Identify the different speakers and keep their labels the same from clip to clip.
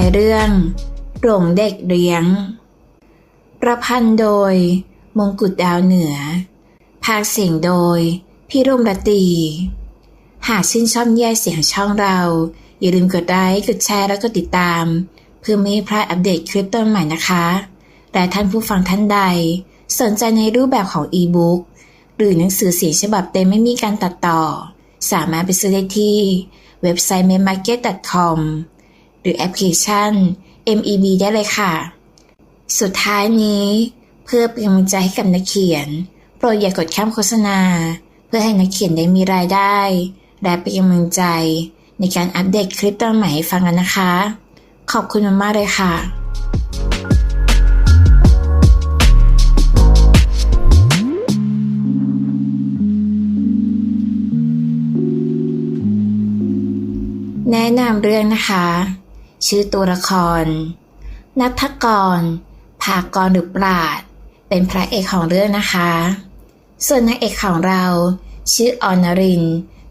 Speaker 1: ายเรื่องหลงเด็กเลี้ยง ประพันธ์โดย มงกุฎดาวเหนือ ภาคเสียงโดย พี่รุ่มรตี หากชื่นชอบนิยายเสียงช่องเรา อย่าลืมกดไลค์ กดแชร์ แล้วก็ติดตาม เพื่อไม่ให้พลาดอัปเดตคลิปต้นใหม่นะคะ และท่านผู้ฟังท่านใด สนใจในรูปแบบของอีบุ๊กหรือหนังสือเสียงฉบับเต็มไม่มีการตัดต่อ สามารถไปซื้อได้ที่เว็บไซต์ m a y m a r k e t c o m หรือแอปพลิเคชัน MEB ได้เลยค่ะ สุดท้ายนี้เพื่อเป็นกำลังใจให้กับนักเขียน โปรดอย่ากดข้ามโฆษณา เพื่อให้นักเขียนได้มีรายได้ และเป็นกำลังใจในการอัปเดตคลิปตอนใหม่ให้ฟังกันนะคะ ขอบคุณมากๆเลยค่ะแนะนำเรื่องนะคะ ชื่อตัวละคร นัทกร ภากรหรือปราด เป็นพระเอกของเรื่องนะคะ ส่วนนางเอกของเราชื่ออนริน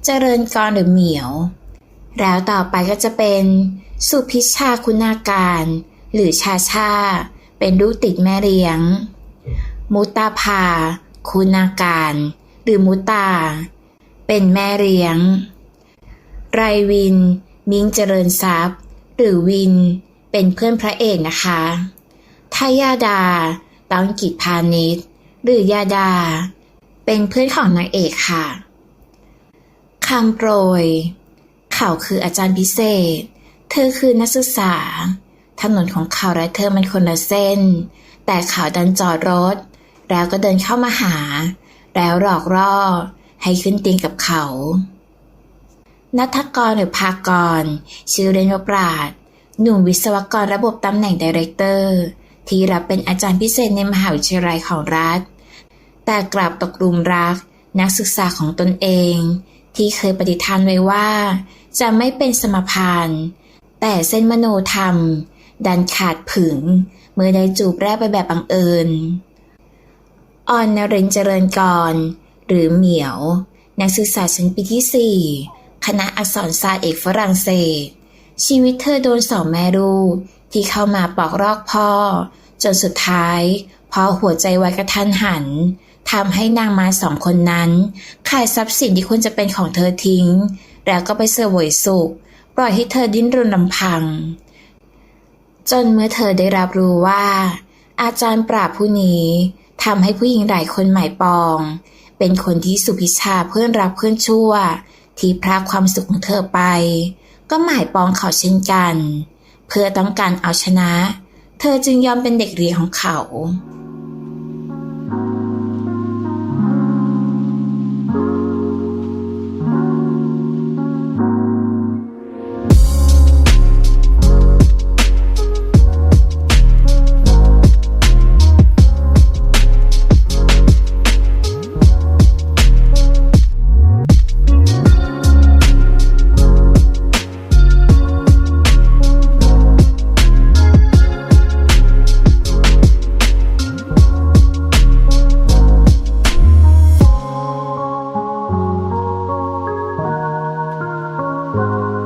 Speaker 1: เจริญกรหรือเหมียว แล้วต่อไปก็จะเป็นสุพิชาคุณาการ หรือชาชา เป็นลูกติดแม่เลี้ยง มุตาภา คุณาการ หรือมุตา เป็นแม่เลี้ยง ไรวิน มิงเจริญทรัพย์ หรือวิน เป็นเพื่อนพระเอกนะคะทายาดาตองกิจพาณิชย์ หรือยาดา เป็นเพื่อนของนางเอกค่ะคำโปรย เขาคืออาจารย์พิเศษ เธอคือนักศึกษา ถนนของเขาและเธอมันคนละเส้น แต่เขาดันจอดรถ แล้วก็เดินเข้ามาหา แล้วหลอกล่อให้ขึ้นเตียงกับเขา นัทกรหรือภากร ชื่อเล่นว่าปราด หนุ่มวิศวกรระบบตำแหน่งดีเรคเตอร์ ที่รับเป็นอาจารย์พิเศษในมหาวิทยาลัยของรัฐ แต่กลับตกหลุมรักนักศึกษาของตนเอง ที่เคยปฏิทานไว้ว่า จะไม่เป็นสมภารแต่เส้นมโนธรรม ดันขาดผึงเมื่อได้จูบแรกไปแบบบังเอิญออนนรินทร์เจริญกร หรือเหมียว นักศึกษาชั้นปีที่4 คณะอักษรศาสตร์เอกฝรั่งเศส ชีวิตเธอโดนสองแม่ลูกที่เข้ามาปอกรอกพ่อ จนสุดท้ายพอหัวใจวายกระทันหันทำให้นางมาสองคนนั้นขายทรัพย์สินที่ควรจะเป็นของเธอทิ้ง แล้วก็ไปเสวยสุข ปล่อยให้เธอดิ้นรนลำพัง จนเมื่อเธอได้รับรู้ว่า อาจารย์ปราบผู้นี้ทำให้ผู้หญิงหลายคนหมายปอง เป็นคนที่สุพิชาเพื่อนรักเพื่อนชั่ว ที่พรากความสุขของเธอไป ก็หมายปองเขาเช่นกัน เพื่อต้องการเอาชนะ เธอจึงยอมเป็นเด็กเรียนของเขา Thank you.